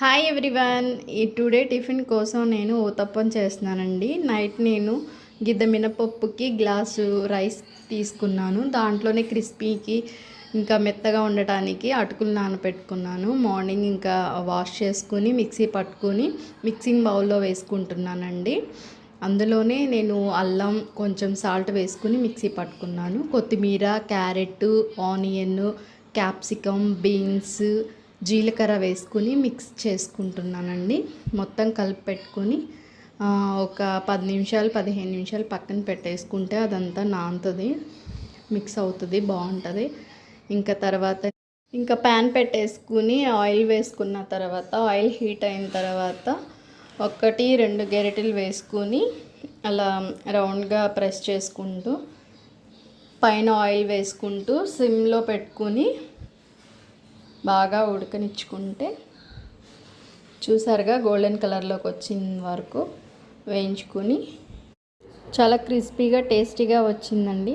Hi everyone ఈ today tiffin కోసం నేను ఊతప్పం చేస్తున్నానండి. నైట్ నేను గిద్ద మినపప్పుకి గ్లాసు రైస్ తీసుకున్నాను. దాంట్లోనే క్రిస్పీకి ఇంకా మెత్తగా ఉండటానికి అటుకులు నానబెట్టుకున్నాను మార్నింగ్ ఇంకా వాష్ చేసుకుని మిక్సీ పట్టుకొని మిక్సింగ్ బౌల్లో వేసుకుంటున్నానండి. అందులోనే నేను అల్లం కొంచెం సాల్ట్ వేసుకుని మిక్సీ పట్టుకున్నాను. కొత్తిమీర క్యారెట్ ఆనియన్ క్యాప్సికమ్ బీన్స్ జీలకర్ర వేసుకుని మిక్స్ చేసుకుంటున్నానండి. మొత్తం కలిపి పెట్టుకొని ఒక పది నిమిషాలు పదిహేను నిమిషాలు పక్కన పెట్టేసుకుంటే అదంతా నానుతుంది మిక్స్ అవుతుంది బాగుంటుంది. ఇంకా తర్వాత ఇంకా ప్యాన్ పెట్టేసుకుని ఆయిల్ వేసుకున్న తర్వాత ఆయిల్ హీట్ అయిన తర్వాత ఒకటి రెండు గెరిటెలు వేసుకుని అలా రౌండ్గా ప్రెస్ చేసుకుంటూ పైన ఆయిల్ వేసుకుంటూ సిమ్లో పెట్టుకుని బాగా ఉడకనిచ్చుకుంటే చూసారుగా గోల్డెన్ కలర్లోకి వచ్చిన వరకు వేయించుకొని చాలా క్రిస్పీగా టేస్టీగా వచ్చిందండి.